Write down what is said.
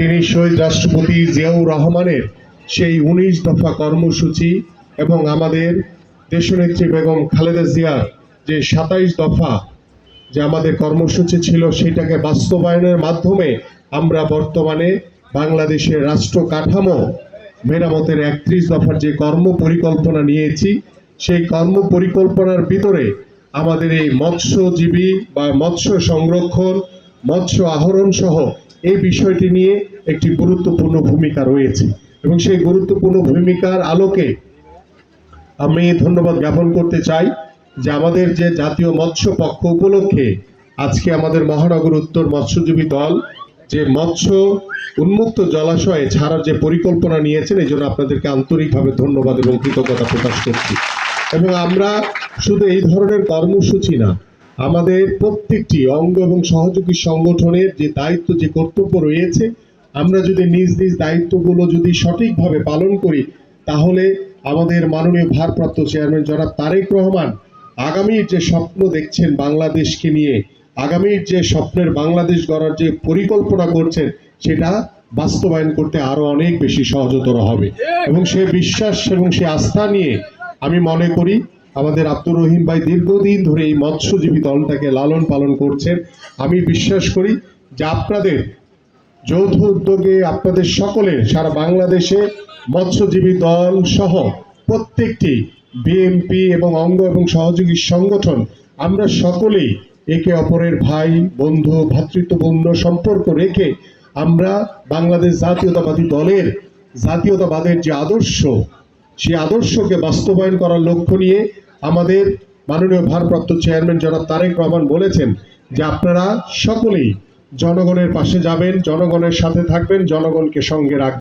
তিনি শহীদ রাষ্ট্রপতি জিয়াউর রহমানের সেই উনিশ দফা কর্মসূচি এবং আমাদের দেশনেত্রী বেগম খালেদা জিয়ার যে সাতাইশ দফা যে আমাদের কর্মসূচি ছিল সেটাকে বাস্তবায়নের মাধ্যমে আমরা বর্তমানে বাংলাদেশের রাষ্ট্র কাঠামো, মেরামতের একত্রিশ দফার যে কর্ম পরিকল্পনা নিয়েছি, সেই কর্ম পরিকল্পনার ভিতরে আমাদের এই মৎস্যজীবী বা মৎস্য সংরক্ষণ, মৎস্য আহরণ সহ এই বিষয়টি নিয়ে একটি গুরুত্বপূর্ণ ভূমিকা রয়েছে। এবং সেই গুরুত্বপূর্ণ ভূমিকার আলোকে আমি ধন্যবাদ জ্ঞাপন করতে চাই যে আমাদের যে জাতীয় মৎস্য পক্ষ উপলক্ষে আজকে আমাদের মহানগর উত্তর মৎস্যজীবী দল যে মৎস্য উন্মুক্ত জলাশয়ে ছাড়ার যে পরিকল্পনা নিয়েছেন, এই জন্য আপনাদেরকে আন্তরিকভাবে ধন্যবাদ এবং কৃতজ্ঞতা প্রকাশ করছি। এবং আমরা শুধু এই ধরনের কর্মসূচি না আমাদের প্রত্যেকটি অঙ্গ এবং সহযোগী সংগঠনের যে দায়িত্ব, যে কর্তব্য রয়েছে, আমরা যদি নিজ নিজ দায়িত্বগুলো যদি সঠিকভাবে পালন করি, তাহলে আমাদের মাননীয় ভারপ্রাপ্ত চেয়ারম্যান জনাব তারেক রহমান আগামীর যে স্বপ্ন দেখছেন বাংলাদেশকে নিয়ে, আগামীর যে স্বপ্নের বাংলাদেশ গড়ার যে পরিকল্পনা করছেন, সেটা বাস্তবায়ন করতে আরও অনেক বেশি সহজতর হবে। এবং সে বিশ্বাস এবং সে আস্থা নিয়ে আমি মনে করি আমাদের আব্দুর রহিম ভাই দীর্ঘদিন ধরে এই মৎস্যজীবী দলটাকে লালন পালন করছেন। আমি বিশ্বাস করি যে আপনাদের যৌথ উদ্যোগে আপনাদের সকলের সারা বাংলাদেশে মৎস্যজীবী দল সহ প্রত্যেকটি বিএনপি এবং অঙ্গ এবং সহযোগী সংগঠন, আমরা সকলেই একে অপরের ভাই, বন্ধু ভ্রাতৃত্বপূর্ণ সম্পর্ক রেখে আমরা বাংলাদেশ জাতীয়তাবাদী দলের জাতীয়তাবাদের যে আদর্শ সেই আদর্শকে বাস্তবায়ন করার লক্ষ্য নিয়ে আমাদের মাননীয় ভারপ্রাপ্ত চেয়ারম্যান জনাব তারেক রহমান বলেছেন যে আপনারা সকলেই জনগণের পাশে যাবেন, জনগণের সাথে থাকবেন, জনগণকে সঙ্গে রাখবেন।